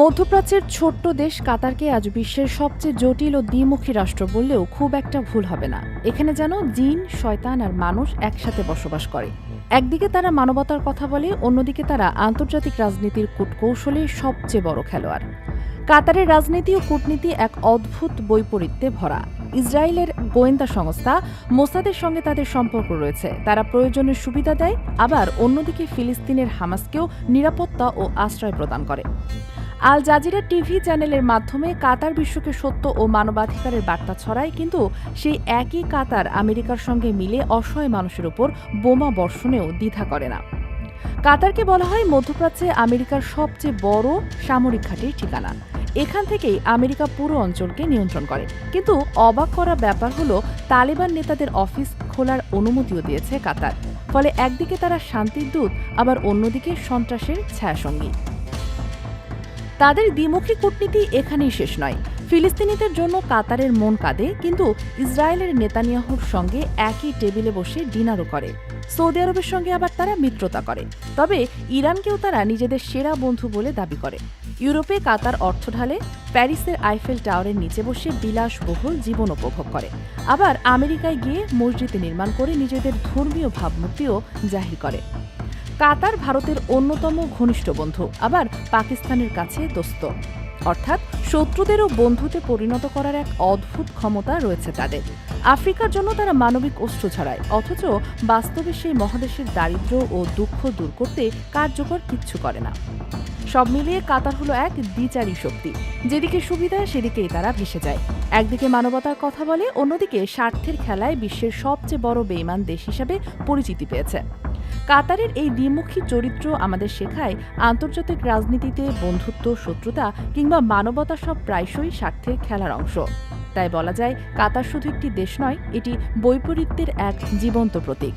মধ্যপ্রাচ্যের ছোট্ট দেশ কাতারকে আজ বিশ্বের সবচেয়ে জটিল ও দ্বিমুখী রাষ্ট্র বললেও খুব একটা ভুল হবে না। এখানে যেন জিন, শয়তান আর মানুষ একসাথে বসবাস করে। একদিকে তারা মানবতার কথা বলে, অন্যদিকে তারা আন্তর্জাতিক রাজনীতির কূটকৌশলে সবচেয়ে বড় খেলোয়াড়। কাতারের রাজনীতি ও কূটনীতি এক অদ্ভুত বৈপরীত্যে ভরা। ইসরায়েলের গোয়েন্দা সংস্থা মোসাদের সঙ্গে তাদের সম্পর্ক রয়েছে। তারা প্রয়োজনের সুবিধা দেয়, আবার অন্যদিকে ফিলিস্তিনের হামাসকেও নিরাপত্তা ও আশ্রয় প্রদান করে। আল জাজিরা টিভি চ্যানেলের মাধ্যমে কাতার বিশ্বকে সত্য ও মানবাধিকারের বার্তা ছড়ায়, কিন্তু সেই একই কাতার আমেরিকার সঙ্গে মিলে অসহায় মানুষের উপর বোমা বর্ষণেও দ্বিধা করে না। কাতারকে বলা হয় মধ্যপ্রাচ্যে আমেরিকার সবচেয়ে বড় সামরিক ঘাঁটির ঠিকানা। এখান থেকেই আমেরিকা পুরো অঞ্চলকে নিয়ন্ত্রণ করে। কিন্তু অবাক করা ব্যাপার হলো, তালেবান নেতাদের অফিস খোলার অনুমতিও দিয়েছে কাতার। ফলে একদিকে তারা শান্তির দূত, আবার অন্যদিকে সন্ত্রাসের ছায়াসঙ্গী। তাদের দ্বিমুখী কূটনীতি এখানেই শেষ নয়। ফিলিস্তিনিদের জন্য কাতারের মন কাঁদে, কিন্তু ইসরায়েলের নেতানিয়াহুর সঙ্গে একই টেবিলে বসে ডিনারও করে। সৌদি আরবের সঙ্গে আবার তারা মিত্রতা করে। তবে ইরানকেও তারা নিজেদের সেরা বন্ধু বলে দাবি করে। ইউরোপে কাতার অর্থ ঢালে, প্যারিসের আইফেল টাওয়ারের নিচে বসে বিলাসবহুল জীবন উপভোগ করে। আবার আমেরিকায় গিয়ে মসজিদে নির্মাণ করে নিজেদের ধর্মীয় ভাবমূর্তিও জাহির করে। কাতার ভারতের অন্যতম ঘনিষ্ঠ বন্ধু, আবার পাকিস্তানের কাছে দোস্ত। অর্থাৎ শত্রুদেরও বন্ধুতে পরিণত করার এক অদ্ভুত ক্ষমতা রয়েছে তাদের। আফ্রিকার জন্য তারা মানবিক অস্ত্র ছাড়ায়, অথচ বাস্তবে সেই মহাদেশের দারিদ্র্য ও দুঃখ দূর করতে কার্যকর কিচ্ছু করে না। সব মিলিয়ে কাতার হলো এক দ্বিচারী শক্তি। যেদিকে সুবিধা, সেদিকেই তারা ভেসে যায়। একদিকে মানবতার কথা বলে, অন্যদিকে স্বার্থের খেলায় বিশ্বের সবচেয়ে বড় বেইমান দেশ হিসাবে পরিচিতি পেয়েছে। কাতারের এই দ্বিমুখী চরিত্র আমাদের শেখায় আন্তর্জাতিক রাজনীতিতে বন্ধুত্ব, শত্রুতা কিংবা মানবতা সব প্রায়শই স্বার্থের খেলার অংশ। তাই বলা যায়, কাতার শুধু একটি দেশ নয়, এটি বৈপরীত্যের এক জীবন্ত প্রতীক।